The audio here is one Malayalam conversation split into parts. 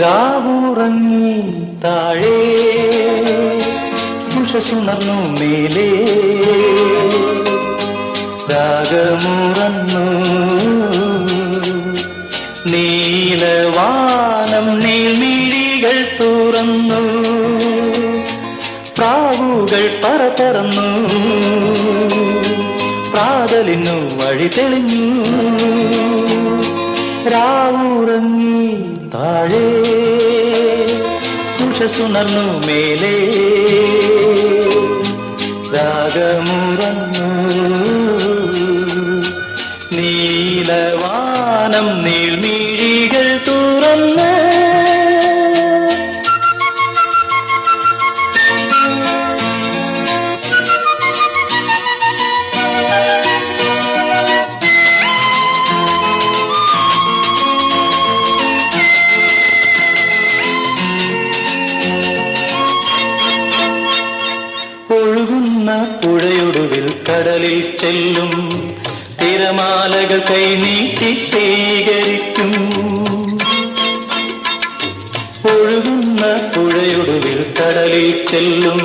രാവുറങ്ങി താഴേ ഉഷസുണർന്നു മേലേ. രാഗമുറന്നു. നീലവാനം നീൽമിഴികൾ തുറന്നു. പ്രാവുകൾ പറന്നു പ്രാതലിനു വഴി തെളിഞ്ഞു. രാവുറങ്ങി താഴേ ഉഷസുണർന്നു മേലേ. രാഗമുറന്നു നീലവാനം നീൾമിഴികൾ കടലിൽ ചെല്ലും. തിരമാലകൾ കൈനീട്ടി സ്വീകരിക്കും ഒഴുകുന്ന പുഴയൊടുവിൽ കടലിൽ ചെല്ലും.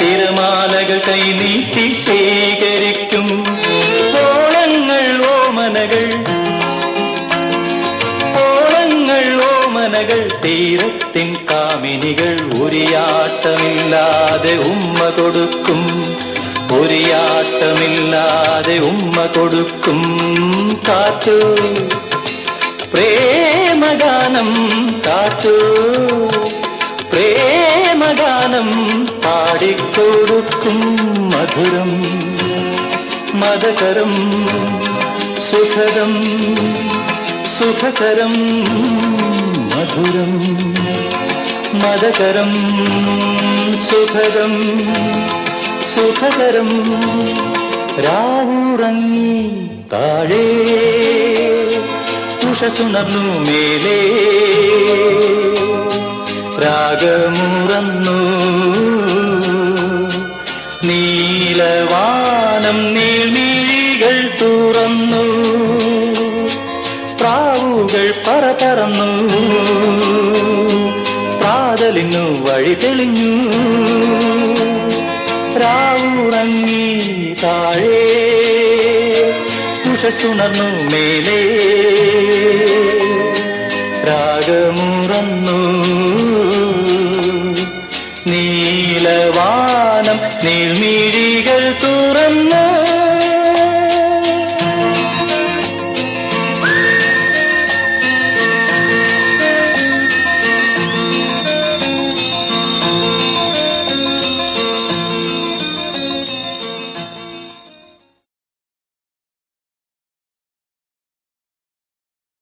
തിരമാലകൾ കൈനീട്ടി സ്വീകരിക്കും ഓളങ്ങൾ ഓമനകൾ. ഓളങ്ങൾ ഓമനകൾ തീരത്തിൻ കാമിനികൾ ഉരിയാട്ടമില്ലാതെ ഉമ്മ കൊടുക്കും. ഉരിയാട്ടമില്ലാതെ ഉമ്മ കൊടുക്കും കാറ്റു. പ്രേമഗാനം കാറ്റു. പ്രേമഗാനം പാടിക്കൊടുക്കും മധുരം മതകരം സുഖദം സുഖകരം മധുരം മതകരം സുഖദം. സുഖകരം രാവുറങ്ങി താഴേ ഉഷസുണർന്നു മേലേ. രാഗമുറന്നു നീലവാനം നീൾമിഴികൾ തുറന്നു. പ്രാവുകൾ പറപറന്നു പ്രാതലിനു വഴി തെളിഞ്ഞു. രാവുറങ്ങി താഴേ ഉഷസുണർന്നു മേലേ. രാഗമുറന്നു. നീലവാനം തുറന്നു